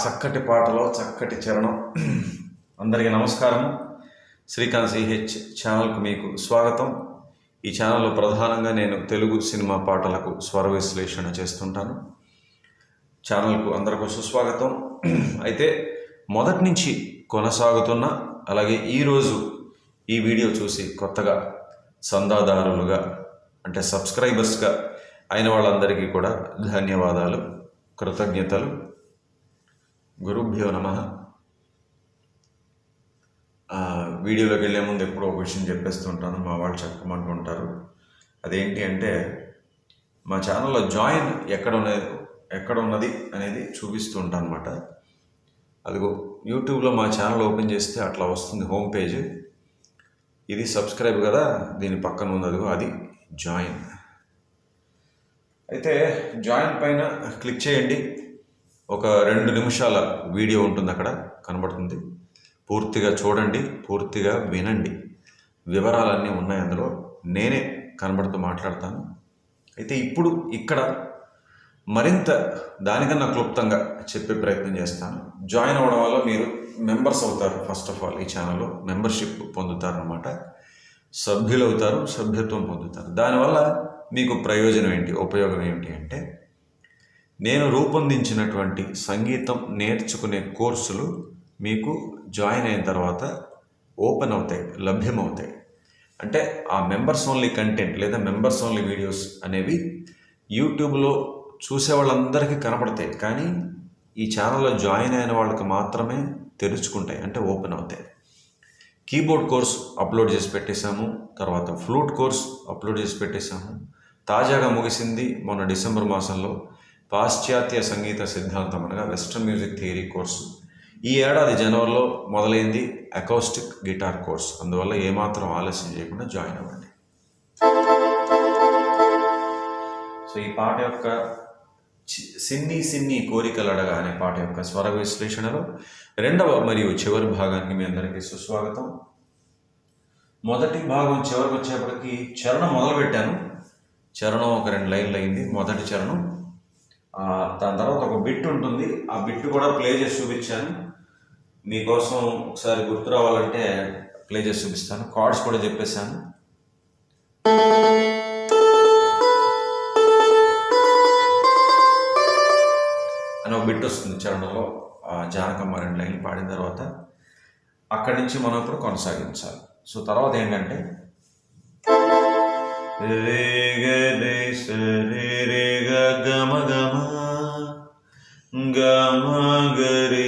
చక్కటి పాటలో చక్కటి చరణం. అందరికీ నమస్కారం శ్రీకాంత్ సిహెచ్ ఛానల్కు మీకు స్వాగతం. ఈ ఛానల్లో ప్రధానంగా నేను తెలుగు సినిమా పాటలకు స్వర విశ్లేషణ చేస్తుంటాను. ఛానల్కు అందరికీ సుస్వాగతం. అయితే మొదటి నుంచి కొనసాగుతున్న అలాగే ఈరోజు ఈ వీడియో చూసి కొత్తగా సందాదారులుగా అంటే సబ్స్క్రైబర్స్గా అయిన వాళ్ళందరికీ కూడా ధన్యవాదాలు కృతజ్ఞతలు. గురుభ్యో నమ. వీడియోలోకి వెళ్ళే ముందు ఎప్పుడో ఒక విషయం చెప్పేస్తుంటాను మా వాళ్ళు చెప్పమంటుంటారు అదేంటి అంటే మా ఛానల్లో జాయిన్ ఎక్కడ ఉన్నది ఎక్కడ ఉన్నది అనేది చూపిస్తూ ఉంటాను అనమాట అదిగో యూట్యూబ్లో మా ఛానల్ ఓపెన్ చేస్తే అట్లా వస్తుంది హోమ్ పేజ్. ఇది సబ్స్క్రైబ్ కదా దీని పక్కన ఉంది అదిగో అది జాయిన్. అయితే జాయిన్ పైన క్లిక్ చేయండి. ఒక రెండు నిమిషాల వీడియో ఉంటుంది అక్కడ కనబడుతుంది. పూర్తిగా చూడండి పూర్తిగా వినండి. వివరాలన్నీ ఉన్నాయి అందులో. నేనే కనబడుతూ మాట్లాడతాను. అయితే ఇప్పుడు ఇక్కడ మరింత దానికన్నా క్లుప్తంగా చెప్పే ప్రయత్నం చేస్తాను. జాయిన్ అవ్వడం వల్ల మీరు మెంబర్స్ అవుతారు ఫస్ట్ ఆఫ్ ఆల్ ఈ ఛానల్లో. మెంబర్షిప్ పొందుతారు అనమాట సభ్యులు అవుతారు సభ్యత్వం పొందుతారు. దానివల్ల మీకు ప్రయోజనం ఏంటి ఉపయోగం ఏంటి అంటే నేను రూపొందించినటువంటి సంగీతం నేర్చుకునే కోర్సులు మీకు జాయిన్ అయిన తర్వాత ఓపెన్ అవుతాయి లభ్యమవుతాయి. అంటే ఆ మెంబర్స్ ఓన్లీ కంటెంట్ లేదా మెంబర్స్ ఓన్లీ వీడియోస్ అనేవి యూట్యూబ్లో చూసే వాళ్ళందరికీ కనపడతాయి. కానీ ఈ ఛానల్లో జాయిన్ అయిన వాళ్ళకి మాత్రమే తెరుచుకుంటాయి అంటే ఓపెన్ అవుతాయి. కీబోర్డ్ కోర్స్ అప్లోడ్ చేసి పెట్టేశాము తర్వాత ఫ్లూట్ కోర్స్ అప్లోడ్ చేసి పెట్టేశాము. తాజాగా ముగిసింది మొన్న డిసెంబర్ మాసంలో పాశ్చాత్య సంగీత సిద్ధాంతం అనగా వెస్ట్రన్ మ్యూజిక్ థియరీ కోర్సు. ఈ ఏడాది జనవరిలో మొదలైంది అకౌస్టిక్ గిటార్ కోర్స్. అందువల్ల ఏమాత్రం ఆలస్యం చేయకుండా జాయిన్ అవ్వండి. సో ఈ పాట యొక్క సిన్ని సిన్ని కోరికలడగా అనే పాట యొక్క స్వర విశ్లేషణలో రెండవ మరియు చివరి భాగానికి మీ అందరికీ సుస్వాగతం. మొదటి భాగం చివరికి వచ్చేప్పటికి చరణం మొదలుపెట్టాను. చరణం ఒక రెండు లైన్లు అయింది. మొదటి చరణం దాని తర్వాత ఒక బిట్ ఉంటుంది. ఆ బిట్ కూడా ప్లే చేసి చూపించాను. మీకోసం ఒకసారి గుర్తు రావాలంటే ప్లే చేసి చూపిస్తాను. కార్డ్స్ కూడా చెప్పేశాను. అని ఒక బిట్ వస్తుంది చరణంలో. జానకమ్మ రెండు లైన్లు పాడిన తర్వాత అక్కడి నుంచి మనం ఇప్పుడు కొనసాగించాలి. సో తర్వాత ఏంటంటే రే గే రే రే రే గ గమ గ రే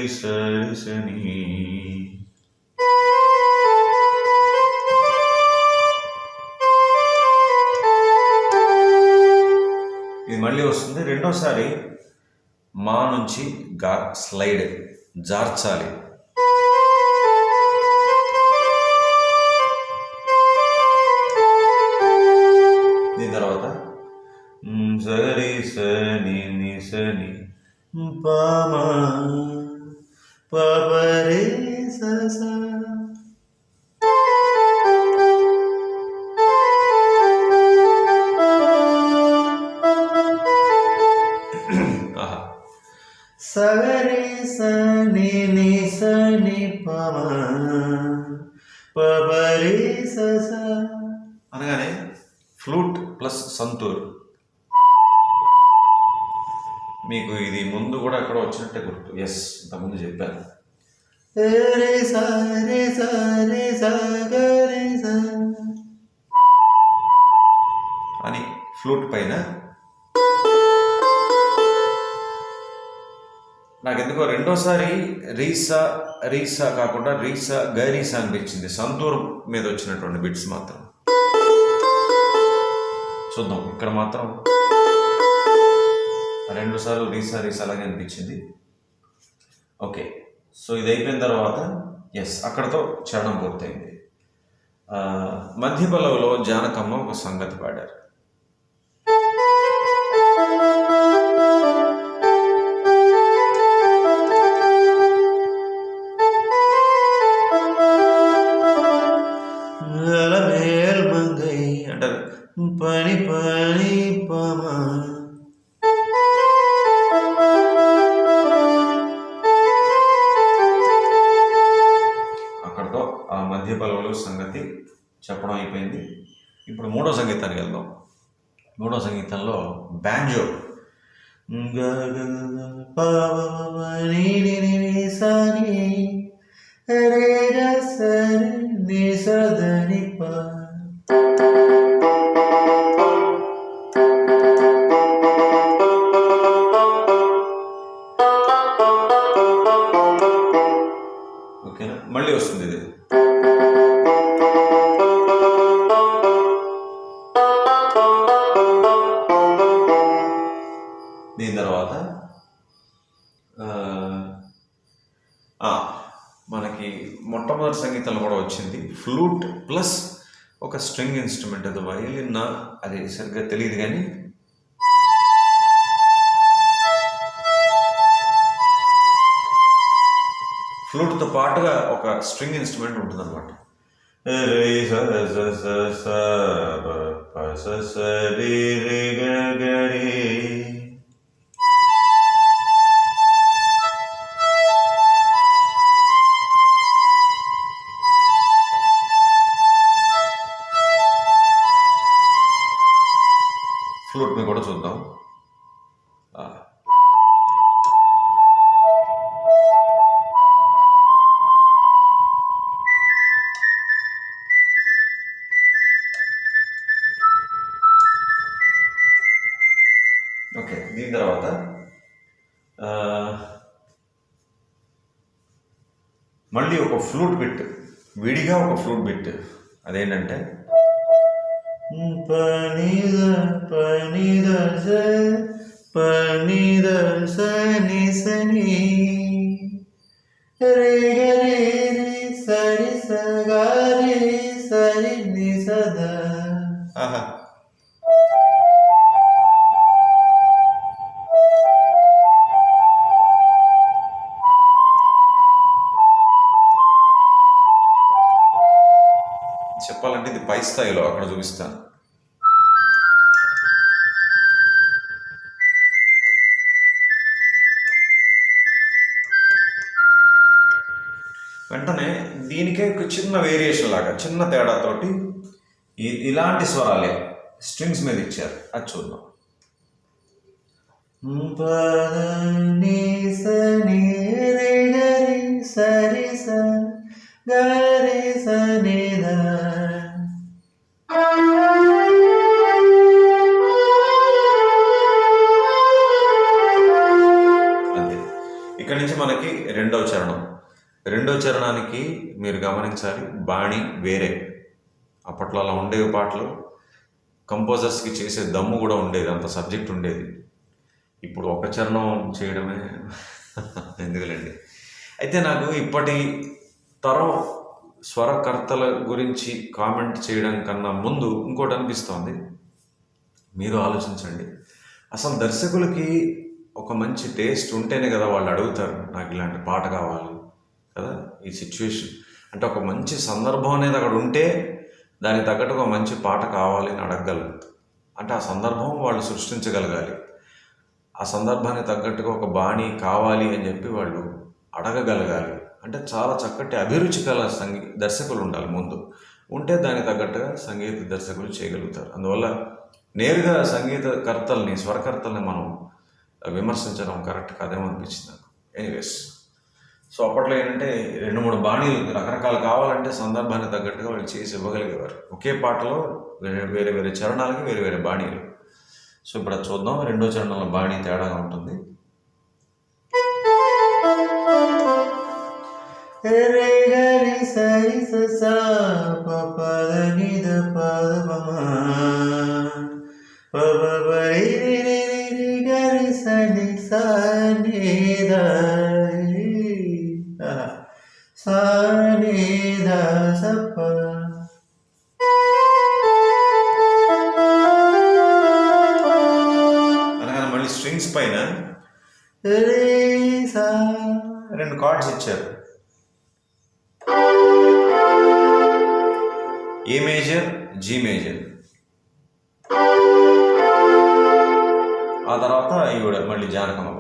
ఇది మళ్ళీ వస్తుంది రెండోసారి మా నుంచి గా స్లైడ్ జార్చాలి. పమ పబరే సగరే సని ని సని పమ పబరి స స. అనగానే ఫ్లూట్ ప్లస్ సంతూర్. వచ్చినట్టే గుర్తు. ఎస్ ఇంతకుముందు చెప్పాను. అని ఫ్లూట్ పైన నాకు ఎందుకో రెండోసారి రీసా రీసా కాకుండా రీసా గరీసా అనిపించింది. సంతూర్ మీద వచ్చినటువంటి బిట్స్ మాత్రం. చూద్దాం ఇక్కడ మాత్రం రెండు సార్లు రీసా రీసా అలాగే అనిపించింది. ఓకే. సో ఇది అయిపోయిన తర్వాత ఎస్ అక్కడతో చరణం పూర్తయింది. మధ్య పల్లవిలో జానకమ్మ ఒక సంగతి పాడారు. మధ్య పలవలు సంగతి చెప్పడం అయిపోయింది. ఇప్పుడు మూడో సంగీతానికి వెళ్దాం. మూడో సంగీతంలో బ్యాంజో. సరే సరే సదని పా సంగీతంలో కూడా వచ్చింది. ఫ్లూట్ ప్లస్ ఒక స్ట్రింగ్ ఇన్స్ట్రుమెంట్ అది వయలిన్ అది సరిగ్గా తెలియదు కానీ ఫ్లూట్తో పాటుగా ఒక స్ట్రింగ్ ఇన్స్ట్రుమెంట్ ఉంటుంది అనమాట దీని తర్వాత ఆ, మళ్ళీ ఒక ఫ్లూట్ బిట్ విడిగా ఒక ఫ్లూట్ బిట్ అదేంటంటే పనిద పనిద స పనిద సని సని రే రే రే చెప్పాలంటే ఇది పై స్థాయిలో అక్కడ చూపిస్తాను. వెంటనే దీనికే ఒక చిన్న వేరియేషన్ లాగా చిన్న తేడాతోటి ఇలాంటి స్వరాలే స్ట్రింగ్స్ మీద ఇచ్చారు. అది చూద్దాం. పద రెండో చరణానికి మీరు గమనించాలి బాణి వేరే. అప్పట్లో అలా ఉండేవి పాటలు. కంపోజర్స్కి చేసే దమ్ము కూడా ఉండేది అంత సబ్జెక్ట్ ఉండేది. ఇప్పుడు ఒక చరణం చేయడమే ఎందుకులేండి? అయితే నాకు ఇప్పటి తరం స్వరకర్తల గురించి కామెంట్ చేయడం కన్నా ముందు ఇంకోటి అనిపిస్తోంది. మీరు ఆలోచించండి. అసలు దర్శకులకి ఒక మంచి టేస్ట్ ఉంటేనే కదా వాళ్ళు అడుగుతారు నాకు ఇలాంటి పాట కావాలి కదా? ఈ సిచ్యువేషన్ అంటే ఒక మంచి సందర్భం అనేది అక్కడ ఉంటే దానికి తగ్గట్టు ఒక మంచి పాట కావాలి అని అడగగలుగుతారు అంటే ఆ సందర్భం వాళ్ళు సృష్టించగలగాలి. ఆ సందర్భానికి తగ్గట్టుగా ఒక బాణి కావాలి అని చెప్పి వాళ్ళు అడగగలగాలి. అంటే చాలా చక్కటి అభిరుచి గల సంగీ దర్శకులు ఉండాలి ముందు. ఉంటే దానికి తగ్గట్టుగా సంగీత దర్శకులు చేయగలుగుతారు. అందువల్ల నేరుగా సంగీత కర్తల్ని స్వరకర్తల్ని మనం విమర్శించడం కరెక్ట్ కాదేమో అనిపించింది నాకు. ఎనీవేస్ సో అప్పట్లో ఏంటంటే రెండు మూడు బాణీలు రకరకాలు కావాలంటే సందర్భానికి తగ్గట్టుగా వాళ్ళు చేసి ఇవ్వగలిగేవారు. ఒకే పాటలో వేరే వేరే వేరే చరణాలకి వేరే వేరే బాణీలు. సో ఇప్పుడు అది చూద్దాం. రెండో చరణంలో బాణీ తేడాగా ఉంటుంది. రే గరి సరి రి రి గరి స ని స స ని ద స ప అనగానే మళ్ళీ స్ట్రింగ్స్ పైన రెండు కార్డ్స్ ఇచ్చారు. ఏ మేజర్? G major. ఆ తర్వాత ఈవిడ మళ్ళీ జానకమ్మ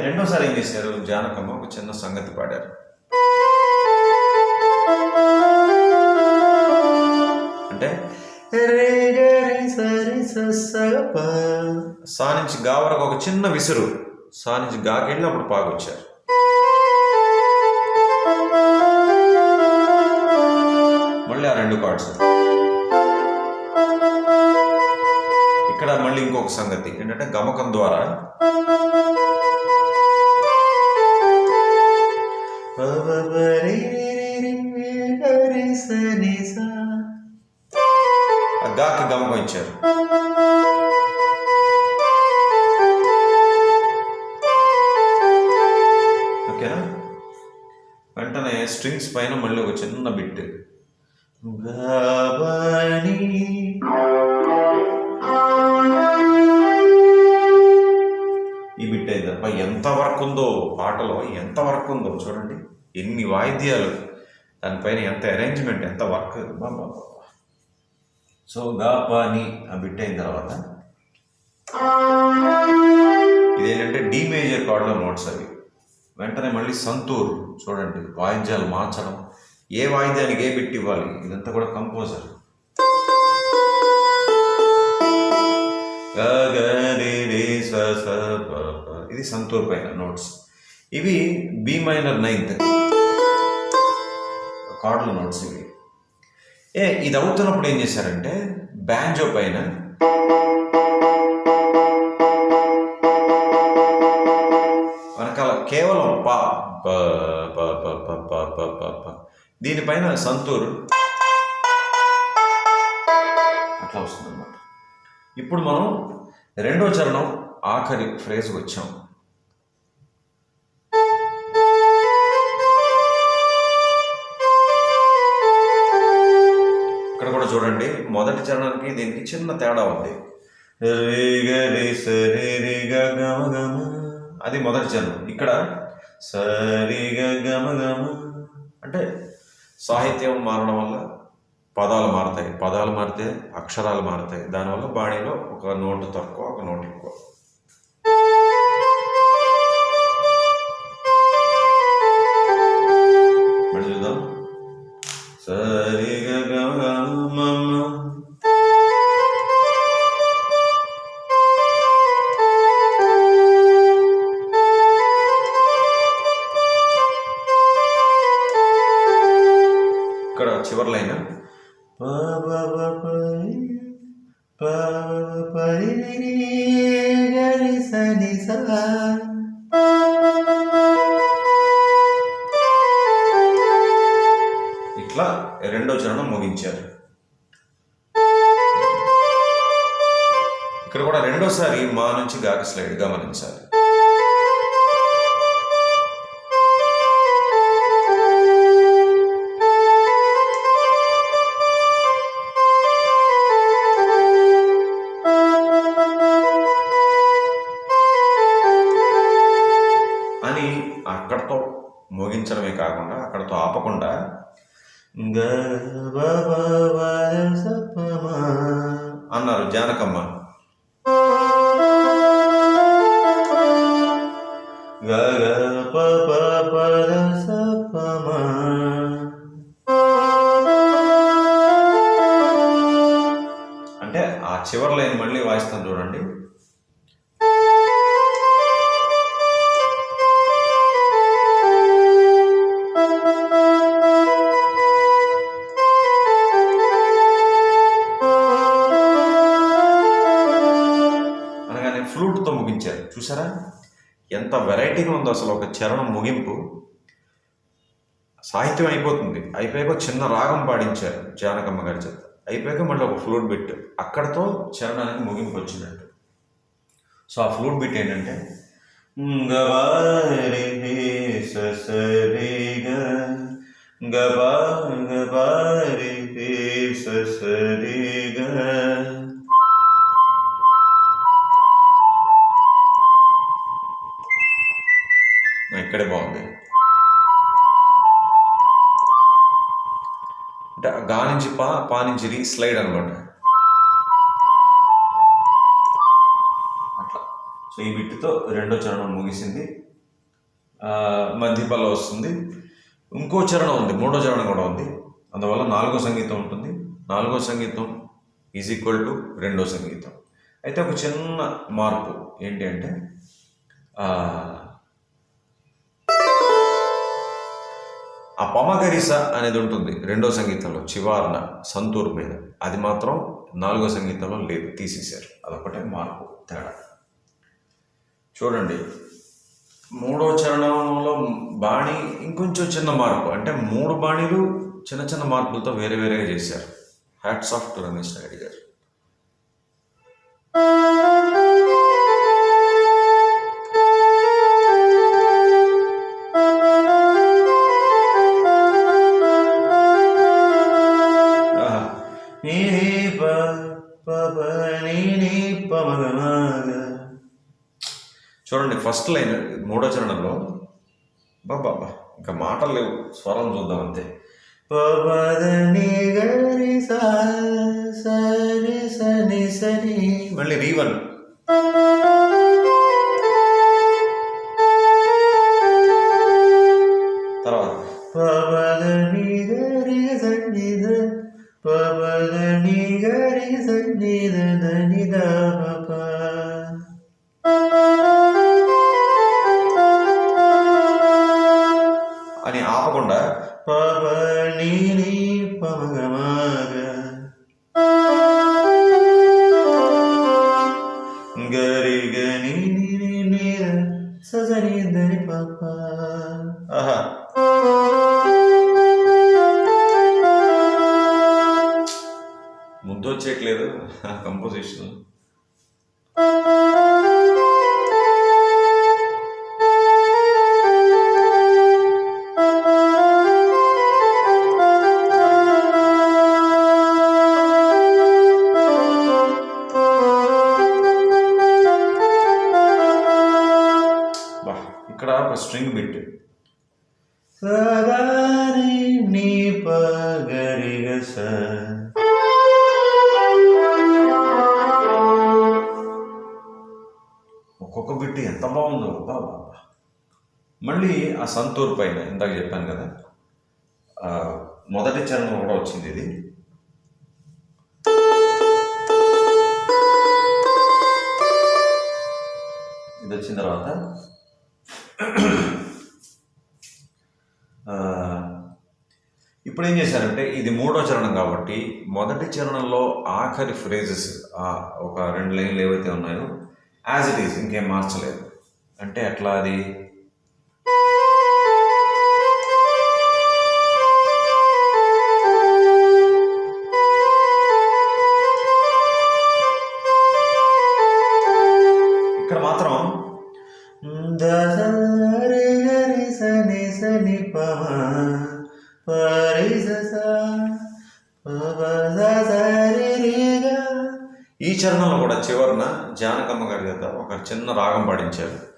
రెండోసారి ఏం చేశారు? జానకమ్మ ఒక చిన్న సంగతి పాడారు. అంటే? సా నుంచి గావరకు ఒక చిన్న విసురు. సా నుంచి గాకెళ్ళి అప్పుడు పాకొచ్చారు మళ్ళీ ఆ రెండు కార్డ్స్. ఇక్కడ మళ్ళీ ఇంకొక సంగతి ఏంటంటే గమకం ద్వారా ఎంత అరేంజ్మెంట్ ఎంత వర్క్ సో గా పాని ఆ బిట్ అయిన తర్వాత? ఇదేంటంటే డి మేజర్ కార్డులో నోట్స్ అవి. వెంటనే మళ్ళీ సంతూర్ చూడండి వాయిద్యాలు మార్చడం. ఏ వాయిద్యానికి ఏ బిట్ ఇవ్వాలి? ఇదంతా కూడా కంపోజర్ గ, గ, స, ఇది సంతూర్ పైన నోట్స్ ఇవి బి మైనర్ నైన్త్. కార్డుల నోట్స్ ఇవి. ఏ ఇది అవుతున్నప్పుడు ఏం చేశారంటే బ్యాంజో పైన వెనకాల కేవలం పా దీనిపైన సంతూర్ అట్లా వస్తుందన్నమాట. ఇప్పుడు మనం రెండో చరణం ఆఖరి ఫ్రేజ్కి వచ్చాం. చూడండి. మొదటి చరణానికి దీనికి చిన్న తేడా ఉంది. అది మొదటి చరణం. ఇక్కడ సరి గమ గమ అంటే సాహిత్యం మారడం వల్ల పదాలు మారుతాయి. పదాలు మారితే అక్షరాలు మారుతాయి. దానివల్ల బాడీలో ఒక నోటు తక్కువ ఒక నోటు ఎక్కువ. మళ్ళీ చూద్దాం. సరిగా అక్కడతో మోగించడమే కాకుండా అక్కడతో ఆపకుండా అన్నారు జానకమ్మ ముగించారు. చూసారా? ఎంత వెరైటీగా ఉందో అసలు ఒక చరణం ముగింపు. సాహిత్యం అయిపోతుంది. అయిపోయాక చిన్న రాగం పాడించారు జానకమ్మ గారి చేత. అయిపోయాక మళ్ళీ ఒక ఫ్లూట్ బిట్. అక్కడతో చరణానికి ముగింపు వచ్చినట్టు సో ఆ ఫ్లూట్ బిట్ ఏంటంటే గవారి స గబా గబారి ఇక్కడే బాగుంది. అంటే గా నుంచి పా పా నుంచి రీ స్లైడ్ అనమాట. అట్లా. సో ఈ బిట్తో రెండో చరణం ముగిసింది. ఆ, మధ్యపల్ల వస్తుంది. ఇంకో చరణం ఉంది మూడో చరణం కూడా ఉంది. అందువల్ల నాలుగో సంగీతం ఉంటుంది. నాలుగో సంగీతం ఈజ్ ఈక్వల్ టు రెండో సంగీతం. అయితే ఒక చిన్న మార్పు ఏంటి అంటే ఆ, పమగరిస అనేది ఉంటుంది. రెండో సంగీతంలో చివార్న సంతూర్ మీద. అది మాత్రం నాలుగో సంగీతంలో లేదు తీసేశారు. అదొకటే మార్పు తేడా. చూడండి. మూడో చరణంలో బాణి ఇంకొంచెం చిన్న మార్పు. అంటే మూడు బాణీలు చిన్న చిన్న మార్పులతో వేరే వేరేగా చేశారు. Hats off to Ramesh Naidu garu. First line మూడో చరణంలో బాబా ఇంకా మాటలు లేవు స్వరం చూద్దాం అంతే. పపదని గరి సరి సని సని మళ్ళీ రీవన్ తర్వాత పపదని గరి సని ద పపదని గరి సని ద దని ద పప అని ఆపకుండా ఒక స్ట్రింగ్ బిట్ ఒక్కొక్క బిట్ ఎంత బాగుందో బాబా మళ్ళీ ఆ సంతూర్ పైన ఇందాక చెప్పాను కదా ఆ, మొదటి చరణం కూడా వచ్చింది ఇది. ఇది వచ్చిన తర్వాత ఇప్పుడు ఏం చేశారంటే ఇది మూడో చరణం కాబట్టి మొదటి చరణంలో ఆఖరి ఫ్రేజెస్ ఒక రెండు లైన్లు ఏవైతే ఉన్నాయో యాజ్ ఇట్ ఈస్ ఇంకేం మార్చలేదు. అంటే ఎట్లా అది? ఒక చిన్న రాగం పాడించారు.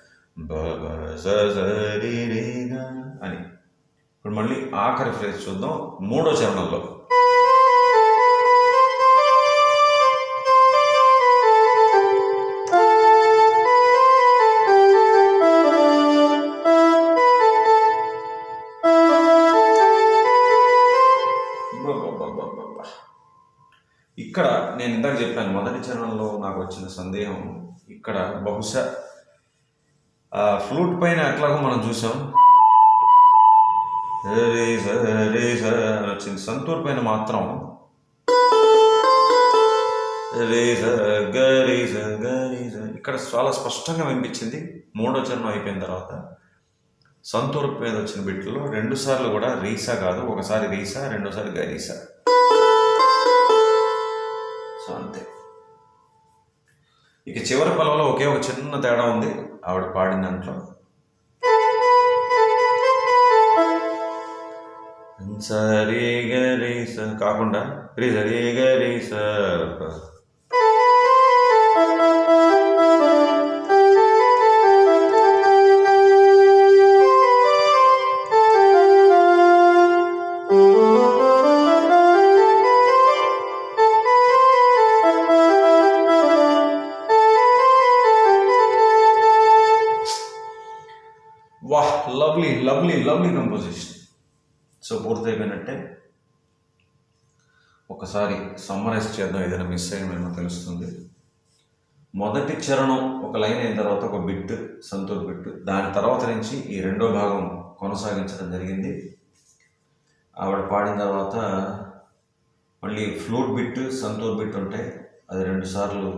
స అని. ఇప్పుడు మళ్ళీ ఆఖరి ఫ్రేజ్ చూద్దాం. మూడో చరణంలో. ఇక్కడ నేను ఇందాక చెప్పాను మొదటి చరణంలో నాకు వచ్చిన సందేహం ఇక్కడ బహుశా ఆ ఫ్లూట్ పైన ఎట్లాగో మనం చూసాం. రే స అని వచ్చింది. సంతూర్ పైన మాత్రం. రే గ ఇక్కడ చాలా స్పష్టంగా వినిపించింది. మూడో చరణం అయిపోయిన తర్వాత. సంతూర్ మీద వచ్చిన బిట్లో రెండు సార్లు కూడా రీసా కాదు. ఒకసారి రీసా రెండోసారి గరీసా. సో అంతే. ఇక చివరి పొలంలో ఒకే ఒక చిన్న తేడా ఉంది. ఆవిడ పాడిన దాంట్లో. సరే గరీస కాకుండా రీ సరే గరి సార్ మొదటి చరణం ఒక లైన్ అయిన తర్వాత ఒక బిట్ సంతూర్ బిట్. దాని తర్వాత నుంచి ఈ రెండో భాగం కొనసాగించడం జరిగింది. ఆవిడ పాడిన తర్వాత మళ్ళీ ఫ్లూట్ బిట్ సంతూర్ బిట్ ఉంటాయి అది రెండు సార్లు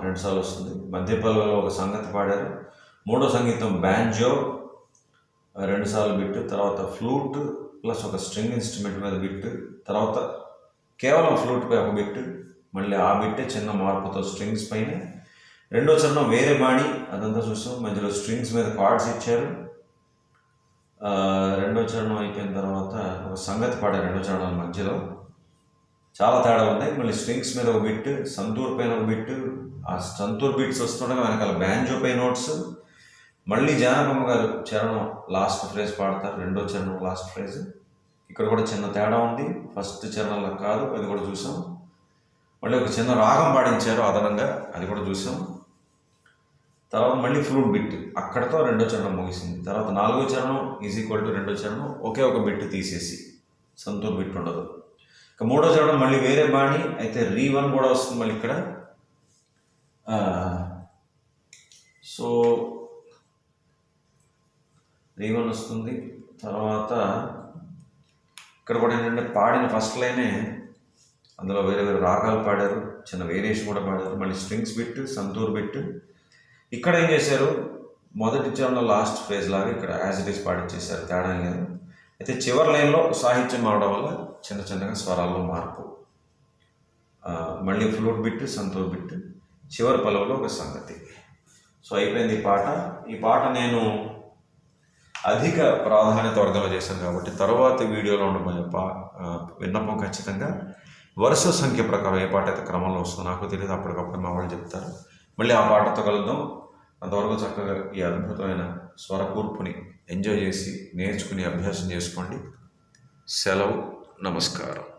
రెండు సార్లు వస్తుంది. మధ్యపల్లలో ఒక సంగతి పాడారు. మూడో సంగీతం బ్యాంజో రెండు సార్లు బిట్. తర్వాత ఫ్లూట్ ప్లస్ ఒక స్ట్రింగ్ ఇన్స్ట్రుమెంట్ మీద బిట్. తర్వాత కేవలం ఫ్లూట్ పై ఒక బిట్. మళ్ళీ ఆ బిట్టే చిన్న మార్పుతో స్ట్రింగ్స్ పైన. రెండో చరణం వేరే బాణి అదంతా చూసాం. మధ్యలో స్ట్రింగ్స్ మీద కార్డ్స్ ఇచ్చారు. రెండో చరణం అయిపోయిన తర్వాత ఒక సంగతి పాడారు రెండో చరణం మధ్యలో. చాలా తేడా ఉన్నాయి. మళ్ళీ స్ట్రింగ్స్ మీద ఒక బిట్ సంతూర్ పైన ఒక బిట్. ఆ సంతూర్ బిట్స్ వస్తుండగా వెనకాల బ్యాంజో పై నోట్స్ మళ్ళీ జానకమ్మ గారు చరణం లాస్ట్ ఫ్రేజ్ పాడతారు. రెండో చరణం లాస్ట్ ఫ్రేజ్ ఇక్కడ కూడా చిన్న తేడా ఉంది. ఫస్ట్ చరణంలో కాదు అది కూడా చూసాం. మళ్ళీ ఒక చిన్న రాగం పాడించారు అదనంగా అది కూడా చూసాం. తర్వాత మళ్ళీ ఫ్లూట్ బిట్ అక్కడతో రెండో చరణం ముగిసింది. తర్వాత నాలుగో చరణం ఈజ్ ఈక్వల్ టు రెండో చరణం ఒకే ఒక బిట్ తీసేసి సంతూర్ బిట్ ఉండదు. ఇక మూడో చరణం మళ్ళీ వేరే బాణి అయితే రీ వన్ కూడా వస్తుంది మళ్ళీ ఇక్కడ. సో రీ వన్ వస్తుంది. తర్వాత ఇక్కడ కూడా ఏంటంటే పాడిన ఫస్ట్ లైనే అందులో వేరే వేరే రాగాలు పాడారు చిన్న వేరియేషన్ కూడా పాడారు. మళ్ళీ స్ట్రింగ్స్ బిట్ సంతూర్ బిట్ ఇక్కడ ఏం చేశారు? మొదటి చరణంలో లాస్ట్ ఫేజ్ లాగా ఇక్కడ యాజ్ ఇట్ ఈస్ పాడించేశారు. తేడా లేదు. అయితే చివరి లైన్లో సాహిత్యం అవడం వల్ల చిన్న చిన్నగా స్వరాల్లో మార్పు. మళ్ళీ ఫ్లూట్ బిట్ సంతూర్ బిట్ చివరి పలవలో ఒక సంగతి. సో అయిపోయింది ఈ పాట. ఈ పాట నేను అధిక ప్రాధాన్యత వర్గంలో చేశాను కాబట్టి తర్వాత వీడియోలో ఉండబోయే పా విన్నపం ఖచ్చితంగా వరుస సంఖ్య ప్రకారం ఏ పాట అయితే క్రమంలో వస్తుందో నాకు తెలియదు అప్పటికప్పుడు మా వాళ్ళు చెప్తారు. మళ్ళీ ఆ పాటతో కలుద్దాం. అంతవరకు చక్కగా ఈ అద్భుతమైన స్వరకూర్పుని ఎంజాయ్ చేసి నేర్చుకుని అభ్యాసం చేసుకోండి. సెలవు నమస్కారం.